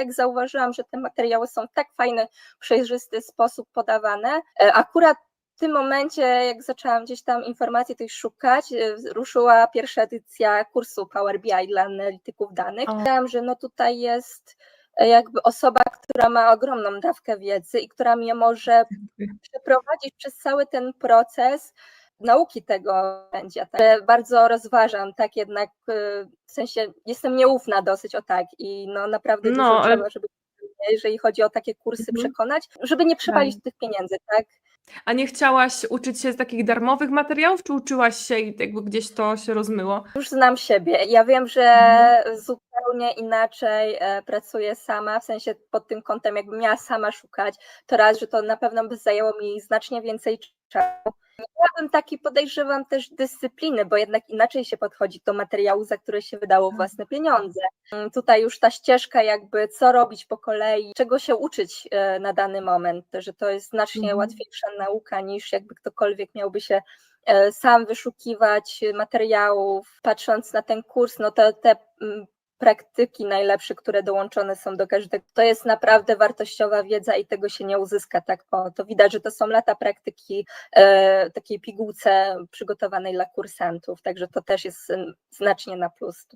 jak zauważyłam, że te materiały są w tak fajny, przejrzysty sposób podawane, e, akurat w tym momencie, jak zaczęłam gdzieś tam informacji tych szukać, e, ruszyła pierwsza edycja kursu Power BI dla analityków danych. Wiedziałam, że no tutaj jest e, jakby osoba, która ma ogromną dawkę wiedzy i która mnie może przeprowadzić przez cały ten proces nauki tego narzędzia. Tak? Bardzo rozważam, tak jednak y, w sensie jestem nieufna dosyć o tak i no naprawdę No, dużo ale- trzeba, żeby jeżeli chodzi o takie kursy Mhm. przekonać, żeby nie przepalić tych pieniędzy, tak? A nie chciałaś uczyć się z takich darmowych materiałów, czy uczyłaś się i jakby gdzieś to się rozmyło? Już znam siebie. Ja wiem, że Mhm. zupełnie inaczej e, pracuję sama, w sensie pod tym kątem, jakbym miała sama szukać, to raz, że to na pewno by zajęło mi znacznie więcej czasu. Miałabym taki, podejrzewam, też dyscypliny, bo jednak inaczej się podchodzi do materiału, za które się wydało własne pieniądze. Mm, Tutaj już ta ścieżka, jakby co robić po kolei, czego się uczyć e, na dany moment, że to jest znacznie Mhm. łatwiejsza nauka niż jakby ktokolwiek miałby się e, sam wyszukiwać materiałów, patrząc na ten kurs, no to te mm, praktyki najlepsze, które dołączone są do każdego, to jest naprawdę wartościowa wiedza i tego się nie uzyska tak o. To widać, że to są lata praktyki e, takiej pigułce przygotowanej dla kursantów, także to też jest znacznie na plus.